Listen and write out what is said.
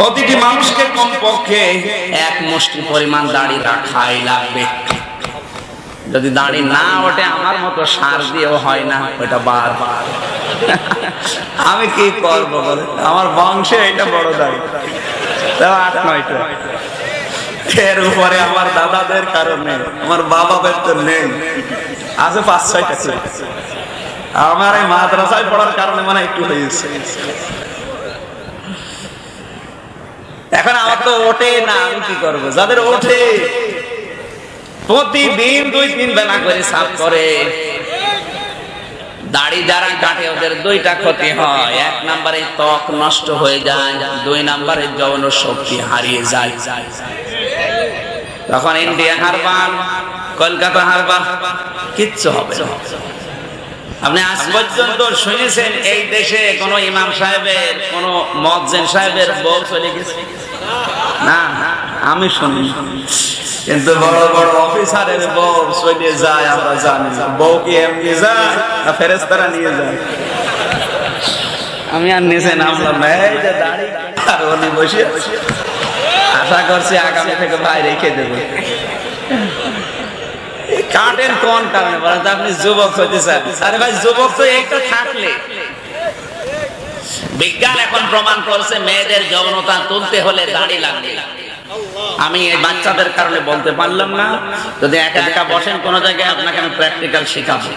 প্রতিটি মানুষকে কমপক্ষে এক মুষ্টি পরিমাণ দাড়ি রাখাই লাগবে। যদি দাড়ি না ওঠে, আমার মতো সার দিয়েও হয় না ওটা বারবার আমি কি করব বলে? আমার বংশে এটা বড় দাড়ি। এর উপরে আমার দাদাদের কারণে আমার বাবাদের তো নেই। আছে পাঁচ, ছয়টা। আমার এই মাদ্রাসায় পড়ার কারণে মানে একটু হয়েছে। এখন আমার তো ওঠে না, আমি কি করব? যাদের ওঠে। প্রতিদিন দুই, তিন বেলা করে সাফ করে। দাড়ি যারা কাটে, ওদের দুইটা ক্ষতি হয়। এক নম্বরে ত্বক নষ্ট হয়ে যায়, দুই নম্বরে যৌন শক্তি হারিয়ে যায়। তখন ইন্ডিয়া হারবান কলকাতা হারবান কিচ্ছু হবে আপনি আজ পর্যন্ত শুনেছেন এই দেশে কোন ইমাম সাহেবের, কোন মজ্জেন সাহেবের বউ চলে গেছে? না, আমি শুনি কিন্তু বড় বড় অফিসারের বউ চলে যায়, আমরা জানি। বউ কি এমনি যায় না ফেরেস্তারা নিয়ে যায়? আমি আর নিচে নামলাম এই আর উনি বসে আশা করছি আগামী থেকে ভাই রেখে দেবো। কাটেন কোন কারণে? বলেন আপনি যুবক হইতে চান। আরে ভাই, যুবক তো এইটা থাকলে। বিজ্ঞান এখন প্রমাণ করছে, মেয়েদের যৌনতা তুলতে হলে দাড়ি লাগবে। আমি এই বাচ্চাদের কারণে বলতে পারলাম না। যদি একা একা বসেন, কোন জায়গায় আপনাকে আমি প্র্যাকটিক্যাল শেখাবো।